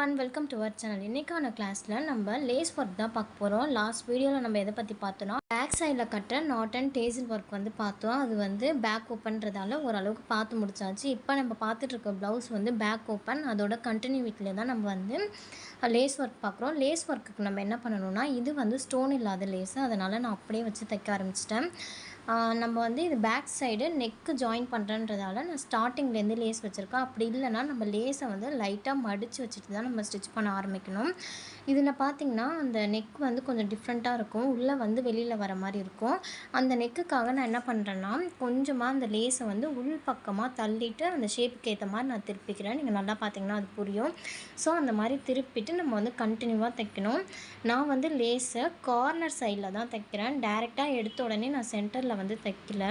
One welcome to our channel இன்றைக்கான கிளாஸில் நம்ம லேஸ் ஒர்க் தான் பார்க்க போகிறோம் லாஸ்ட் வீடியோவில் நம்ம எதை பற்றி பார்த்தோன்னா பேக் சைடில் கட்டுற நாட் அண்ட் டேசில் ஒர்க் வந்து பார்த்தோம். அது வந்து பேக் ஓப்பன்றதால ஓரளவுக்கு பார்த்து முடிச்சாச்சு. இப்போ நம்ம பார்த்துட்டு இருக்க ப்ளவுஸ் வந்து பேக் ஓப்பன் அதோட கண்டினியூட்டியில் தான் நம்ம வந்து லேஸ் ஒர்க் பார்க்குறோம். லேஸ் ஒர்க்குக்கு நம்ம என்ன பண்ணணும்னா இது வந்து ஸ்டோன் இல்லாத லேஸு அதனால் நான் அப்படியே வச்சு தைக்க ஆரம்பிச்சிட்டேன். நம்ம வந்து இது பேக் சைடு நெக்கு ஜாயின் பண்ணுறன்றதால நான் ஸ்டார்டிங்லேருந்து லேஸ் வச்சுருக்கேன். அப்படி இல்லைன்னா நம்ம லேஸை வந்து லைட்டாக மடித்து வச்சுட்டு தான் நம்ம ஸ்டிச் பண்ண ஆரம்பிக்கணும். இதில் பார்த்திங்கன்னா அந்த நெக் வந்து கொஞ்சம் டிஃப்ரெண்ட்டாக இருக்கும். உள்ளே வந்து வெளியில் வர மாதிரி இருக்கும். அந்த நெக்குக்காக நான் என்ன பண்ணுறேன்னா கொஞ்சமாக அந்த லேஸை வந்து உள் பக்கமாக தள்ளிட்டு அந்த ஷேப்புக்கு ஏற்ற மாதிரி நான் திருப்பிக்கிறேன். நீங்கள் நல்லா பார்த்தீங்கன்னா அது புரியும். ஸோ அந்த மாதிரி திருப்பிட்டு நம்ம வந்து கண்டினியூவாக தைக்கணும். நான் வந்து லேஸை கார்னர் சைடில் தான் தைக்கிறேன். டேரெக்டாக எடுத்த உடனே நான் சென்டரில் வந்து தைக்கல.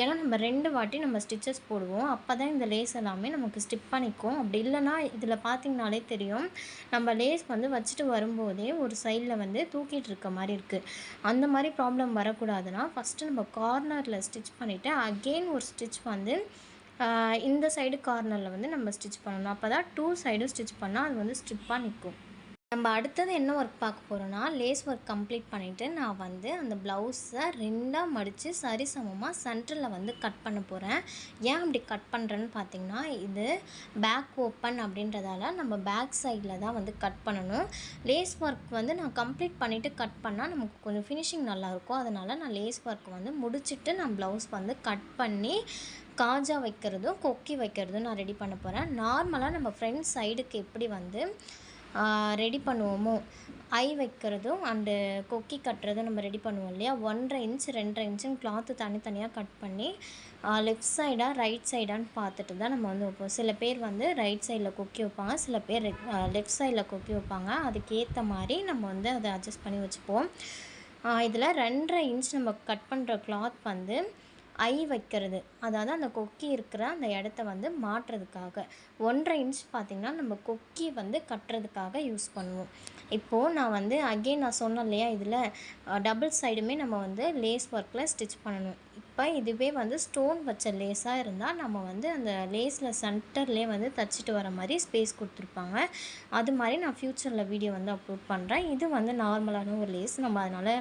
ஏன்னா நம்ம ரெண்டு வாட்டி நம்ம ஸ்டிச்சஸ் போடுவோம். அப்போ தான் இந்த லேஸ் எல்லாமே நமக்கு ஸ்டிப் பண்ணிக்கும் அப்படி இல்லைன்னா இதில் பார்த்திங்கனாலே தெரியும். நம்ம லேஸ் வந்து வச்சுட்டு வரும்போதே ஒரு சைடில் வந்து தூக்கிட்டு இருக்க மாதிரி இருக்குது அந்த மாதிரி ப்ராப்ளம் வரக்கூடாதுன்னா ஃபஸ்ட்டு நம்ம கார்னரில் ஸ்டிச் பண்ணிவிட்டு அகெயின் ஒரு ஸ்டிச் வந்து இந்த சைடு கார்னரில் வந்து நம்ம ஸ்டிச் பண்ணணும். அப்போ தான் டூ சைடும் ஸ்டிச் பண்ணால் அது வந்து ஸ்டிப்பாக நிற்கும் நம்ம அடுத்தது என்ன ஒர்க் பார்க்க போகிறோன்னா லேஸ் ஒர்க் கம்ப்ளீட் பண்ணிவிட்டு நான் வந்து அந்த ப்ளவுஸை ரெண்டாக மடித்து சரிசமமாக சென்டரில் வந்து கட் பண்ண போகிறேன் ஏன் அப்படி கட் பண்ணுறேன்னு பார்த்தீங்கன்னா இது பேக் ஓப்பன் அப்படின்றதால நம்ம பேக் சைடில் தான் வந்து கட் பண்ணணும். லேஸ் ஒர்க் வந்து நான் கம்ப்ளீட் பண்ணிவிட்டு கட் பண்ணால் நமக்கு கொஞ்சம் ஃபினிஷிங் நல்லாயிருக்கும். அதனால் நான் லேஸ் ஒர்க் வந்து முடிச்சுட்டு நான் ப்ளவுஸ் வந்து கட் பண்ணி காஜா வைக்கிறதும் கொக்கி வைக்கிறதும் நான் ரெடி பண்ண போகிறேன் நார்மலாக நம்ம ஃப்ரண்ட் சைடுக்கு எப்படி வந்து ரெடி பண்ணுவோமோ? ஐ வைக்கிறதும் அண்டு கொக்கி கட்டுறதும் நம்ம ரெடி பண்ணுவோம் இல்லையா? ஒன்றரை இன்ச் ரெண்டரை இன்ச்சுன்னு கிளாத்து தனித்தனியாக கட் பண்ணி லெஃப்ட் சைடாக ரைட் சைடான்னு பார்த்துட்டு தான் நம்ம வந்து வைப்போம். சில பேர் வந்து ரைட் சைடில் கொக்கி வைப்பாங்க சில பேர் லெஃப்ட் சைடில் கொக்கி வைப்பாங்க. அதுக்கேற்ற மாதிரி நம்ம வந்து அதை அட்ஜஸ்ட் பண்ணி வச்சுப்போம். இதில் ரெண்டரை இன்ச் நம்ம கட் பண்ணுற கிளாத் வந்து ஐ வைக்கிறது. அதாவது அந்த கொக்கி இருக்கிற அந்த இடத்த வந்து மாட்டுறதுக்காக ஒன்றரை இன்ச் பார்த்திங்கன்னா நம்ம கொக்கி வந்து கட்டுறதுக்காக யூஸ் பண்ணுவோம். இப்போது நான் வந்து அகெயின் நான் சொன்னேன் இல்லையா இதில் டபுள் சைடுமே நம்ம வந்து லேஸ் ஒர்க்கில் ஸ்டிச் பண்ணணும். இப்போ இதுவே வந்து ஸ்டோன் வச்ச லேஸாக இருந்தால் நம்ம வந்து அந்த லேஸில் சென்டர்லேயே வந்து தச்சுட்டு வர மாதிரி ஸ்பேஸ் கொடுத்துருப்பாங்க. அது மாதிரி நான் ஃப்யூச்சரில் வீடியோ வந்து அப்லோட் பண்ணுறேன் இது வந்து நார்மலான ஒரு லேஸ் நம்ம அதனால்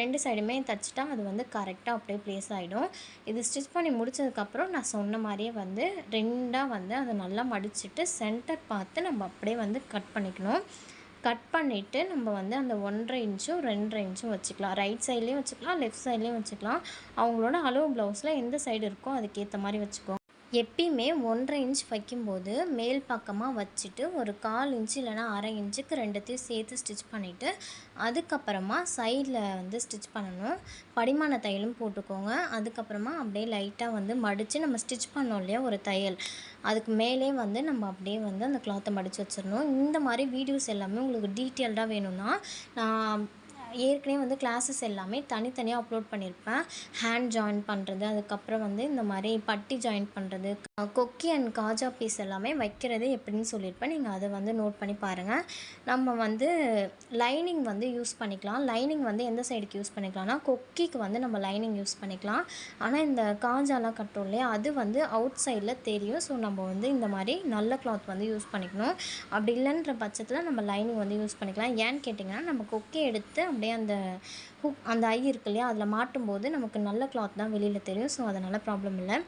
ரெண்டு சைடுமே தைச்சிட்டா அது வந்து கரெக்டாக அப்படியே ப்ளேஸ் ஆகிடும் இது ஸ்டிச் பண்ணி முடிச்சதுக்கப்புறம் நான் சொன்ன மாதிரியே வந்து ரெண்டாக வந்து அதை நல்லா மடிச்சுட்டு சென்டர் பார்த்து நம்ம அப்படியே வந்து கட் பண்ணிக்கணும். கட் பண்ணிவிட்டு நம்ம வந்து அந்த ஒன்றரை இன்ச்சும் ரெண்டரை இன்ச்சும் வச்சுக்கலாம். ரைட் சைட்லேயும் வச்சுக்கலாம் லெஃப்ட் சைட்லேயும் வச்சுக்கலாம். அவங்களோட அளவு ப்ளவுஸில் எந்த சைடு இருக்கோ அதுக்கேற்ற மாதிரி வச்சுக்கோ எப்பயுமே ஒன்றரை இன்ச் வைக்கும்போது மேல் பக்கமாக வச்சுட்டு ஒரு கால் இன்ச்சு இல்லைனா அரை இன்ச்சுக்கு ரெண்டுத்தையும் சேர்த்து ஸ்டிச் பண்ணிவிட்டு அதுக்கப்புறமா சைடில் வந்து ஸ்டிச் பண்ணணும். படிமான தையலும் போட்டுக்கோங்க. அதுக்கப்புறமா அப்படியே லைட்டாக வந்து மடித்து நம்ம ஸ்டிச் பண்ணோம் இல்லையா ஒரு தையல். அதுக்கு மேலே வந்து நம்ம அப்படியே வந்து அந்த கிளாத்தை மடித்து வச்சிடணும். இந்த மாதிரி வீடியோஸ் எல்லாமே உங்களுக்கு டீட்டெயில்டாக வேணும்னா நான் ஏற்கனவே வந்து கிளாஸஸ் எல்லாமே தனித்தனியாக அப்லோட் பண்ணியிருப்பேன் ஹேண்ட் ஜாயின் பண்ணுறது அதுக்கப்புறம் வந்து இந்த மாதிரி பட்டி ஜாயின் பண்ணுறது கொக்கி அண்ட் காஜா பீஸ் எல்லாமே வைக்கிறது எப்படின்னு சொல்லியிருப்பேன். நீங்கள் அதை வந்து நோட் பண்ணி பாருங்கள் நம்ம வந்து லைனிங் வந்து யூஸ் பண்ணிக்கலாம். லைனிங் வந்து எந்த சைடுக்கு யூஸ் பண்ணிக்கலாம்னா கொக்கிக்கு வந்து நம்ம லைனிங் யூஸ் பண்ணிக்கலாம். ஆனால் இந்த காஜாலாம் கட்டும் இல்லையா அது வந்து அவுட் சைடில் தெரியும். ஸோ நம்ம வந்து இந்த மாதிரி நல்ல கிளாத் வந்து யூஸ் பண்ணிக்கணும். அப்படி இல்லைன்ற பட்சத்தில் நம்ம லைனிங் வந்து யூஸ் பண்ணிக்கலாம். ஏன்னு கேட்டிங்கன்னா நம்ம கொக்கி எடுத்து அப்படியே அந்த ஹுக் அந்த ஐ இருக்கு இல்லையா அதில் மாட்டும்போது நமக்கு நல்ல கிளாத் தான் வெளியில் தெரியும். ஸோ அதனால் ப்ராப்ளம் இல்லை.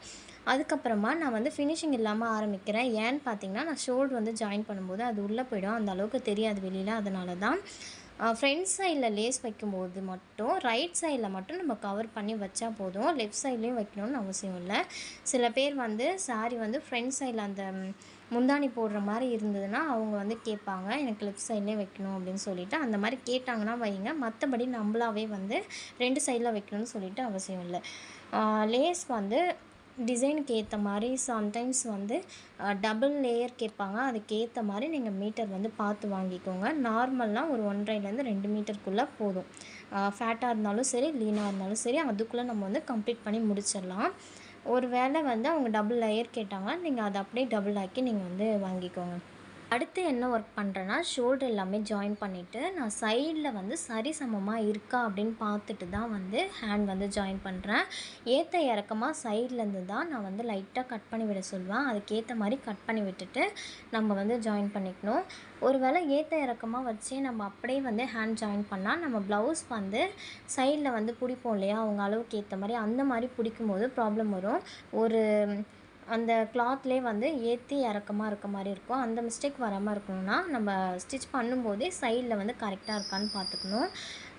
அதுக்கப்புறமா நான் வந்து ஃபினிஷிங் இல்லாமல் ஆரம்பிக்கிறேன். ஏன்னு பார்த்தீங்கன்னா நான் ஷோல்டர் வந்து ஜாயின் பண்ணும்போது அது உள்ளே போயிடும். அந்த அளவுக்கு தெரியாது வெளியில். அதனால தான் ஃப்ரண்ட் சைடில் லேஸ் வைக்கும்போது மட்டும் ரைட் சைடில் மட்டும் நம்ம கவர் பண்ணி வச்சா போதும். லெஃப்ட் சைட்லேயும் வைக்கணும்னு அவசியம் இல்லை. சில பேர் வந்து சாரி வந்து ஃப்ரண்ட் சைடில் அந்த முந்தாணி முந்தானி போடுற மாதிரி இருந்ததுன்னா அவங்க வந்து கேட்பாங்க எனக்கு லெஃப்ட் சைட்லேயே வைக்கணும் அப்படின்னு சொல்லிட்டு. அந்த மாதிரி கேட்டாங்கன்னா வைங்க. மற்றபடி நம்மளாவே வந்து ரெண்டு சைடில் வைக்கணும்னு சொல்லிட்டு அவசியம் இல்லை. லேஸ் வந்து டிசைனுக்கு ஏற்ற மாதிரி சம்டைம்ஸ் வந்து டபுள் லேயர் கேட்பாங்க. அதுக்கேற்ற மாதிரி நீங்கள் மீட்டர் வந்து பார்த்து வாங்கிக்கோங்க. நார்மல்னால் ஒரு ஒன்றரைலேருந்து ரெண்டு மீட்டருக்குள்ளே போதும். ஃபேட்டாக இருந்தாலும் சரி லீனாக இருந்தாலும் சரி அதுக்குள்ளே நம்ம வந்து கம்ப்ளீட் பண்ணி முடிச்சிடலாம். ஒரு வேளை வந்து அவங்க டபுள் லேயர் கேட்டாங்க நீங்கள் அதை அப்படியே டபுள் ஆக்கி நீங்கள் வந்து வாங்கிக்கோங்க. அடுத்து என்ன ஒர்க் பண்ணுறேன்னா ஷோல்டர் எல்லாமே ஜாயின் பண்ணிவிட்டு நான் சைடில் வந்து சரிசமமாக இருக்கா அப்படின்னு பார்த்துட்டு தான் வந்து ஹேண்ட் வந்து ஜாயின் பண்ணுறேன் ஏற்ற இறக்கமாக சைட்லேருந்து தான் நான் வந்து லைட்டாக கட் பண்ணி விட சொல்லுவேன். அதுக்கேற்ற மாதிரி கட் பண்ணி விட்டுட்டு நம்ம வந்து ஜாயின் பண்ணிக்கணும். ஒரு வேளை ஏற்ற இறக்கமாக வச்சே நம்ம அப்படியே வந்து ஹேண்ட் ஜாயின் பண்ணால் நம்ம ப்ளவுஸ் வந்து சைடில் வந்து பிடிப்போம் இல்லையா? அவங்க அளவுக்கு ஏற்ற மாதிரி அந்த மாதிரி பிடிக்கும்போது ப்ராப்ளம் வரும். ஒரு அந்த கிளாத்லேயே வந்து ஏற்றி இறக்கமாக இருக்க மாதிரி இருக்கும். அந்த மிஸ்டேக் வராமல் இருக்கணும்னா நம்ம ஸ்டிச் பண்ணும்போதே சைடில் வந்து கரெக்டாக இருக்கான்னு பார்த்துக்கணும்.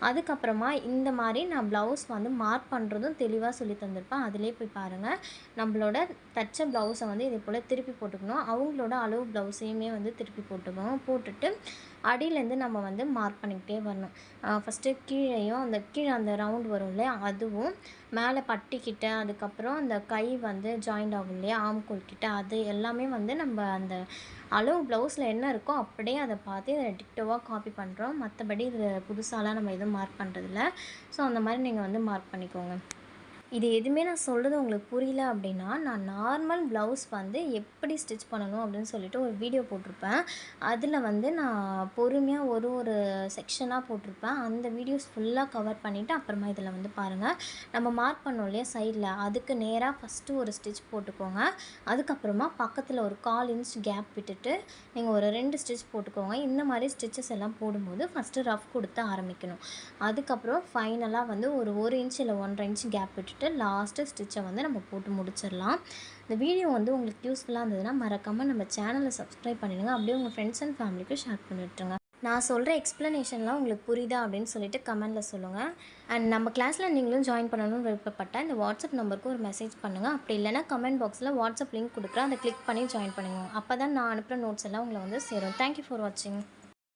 அதுக்கப்புறமா இந்த மாதிரி நான் ப்ளவுஸ் வந்து மார்க் பண்ணுறதும் தெளிவாக சொல்லி தந்திருப்பேன். அதிலே போய் பாருங்கள் நம்மளோட தச்ச ப்ளவுஸை வந்து இதே போல் திருப்பி போட்டுக்கணும். அவங்களோட அளவு ப்ளவுஸையுமே வந்து திருப்பி போட்டுக்கணும். போட்டுட்டு அடியிலேருந்து நம்ம வந்து மார்க் பண்ணிக்கிட்டே வரணும். ஃபஸ்ட்டு கீழேயும் அந்த கீழே அந்த ரவுண்ட் வரும் இல்லையா அதுவும் மேலே பட்டிக்கிட்ட அதுக்கப்புறம் அந்த கை வந்து ஜாயிண்ட் ஆகும் இல்லையா ஆம்கோல் கிட்ட அது எல்லாமே வந்து நம்ம அந்த அளவு ப்ளவுஸில் என்ன இருக்கோ அப்படியே அதை பார்த்து இதை டிக்டோவாக காப்பி பண்ணுறோம் மற்றபடி இது புதுசாலாம் நம்ம எதுவும் மார்க் பண்ணுறதில்ல ஸோ அந்த மாதிரி நீங்கள் வந்து மார்க் பண்ணிக்கோங்க. இது எதுவுமே நான் சொல்கிறது உங்களுக்கு புரியல அப்படின்னா நான் நார்மல் ப்ளவுஸ் வந்து எப்படி ஸ்டிச் பண்ணணும் அப்படின்னு சொல்லிட்டு ஒரு வீடியோ போட்டிருப்பேன். அதில் வந்து நான் பொறுமையாக ஒரு ஒரு செக்ஷனாக போட்டிருப்பேன். அந்த வீடியோஸ் ஃபுல்லாக கவர் பண்ணிவிட்டு அப்புறமா இதில் வந்து பாருங்கள் நம்ம மார்க் பண்ணோம் இல்லையா சைடில் அதுக்கு நேராக ஃபஸ்ட்டு ஒரு ஸ்டிச் போட்டுக்கோங்க. அதுக்கப்புறமா பக்கத்தில் ஒரு கால் இன்ச் கேப் விட்டுட்டு நீங்கள் ஒரு ரெண்டு ஸ்டிச் போட்டுக்கோங்க. இந்த மாதிரி ஸ்டிச்சஸ் எல்லாம் போடும்போது ஃபஸ்ட்டு ரஃப் கொடுத்து ஆரம்பிக்கணும். அதுக்கப்புறம் ஃபைனலாக வந்து ஒரு ஒரு இன்ச் இல்லை ஒன்றரை இன்ச் கேப் விட்டுட்டு லாஸ்ட்டு ஸ்டிச்சை வந்து நம்ம போட்டு முடிச்சிடலாம். இந்த வீடியோ வந்து உங்களுக்கு யூஸ்ஃபுல்லாக இருந்ததுன்னா மறக்காமல் நம்ம சேனலை சப்ஸ்கிரைப் பண்ணிடுங்க. அப்படியே உங்கள் ஃப்ரெண்ட்ஸ் அண்ட் ஃபேமிலிக்கு ஷேர் பண்ணிவிட்டுருங்க நான் சொல்கிற எக்ஸ்ப்ளனேஷன்லாம் உங்களுக்கு புரியுதா அப்படின்னு சொல்லிட்டு கமெண்ட்டில் சொல்லுங்கள் அண்ட் நம்ம கிளாஸில் நீங்களும் ஜாயின் பண்ணணும்னு விருப்பப்பட்டால் இந்த வாட்ஸ்அப் நம்பருக்கு ஒரு மெசேஜ் பண்ணுங்கள் அப்படி இல்லைனா கமெண்ட் பாக்ஸில் வாட்ஸ்அப் லிங்க் கொடுக்குறேன். அதை கிளிக் பண்ணி ஜாயின் பண்ணுங்க அப்போ தான் நான் அனுப்புகிற நோட்ஸ் எல்லாம் உங்களை வந்து சேரும். தேங்க்யூ ஃபார் வாட்சிங்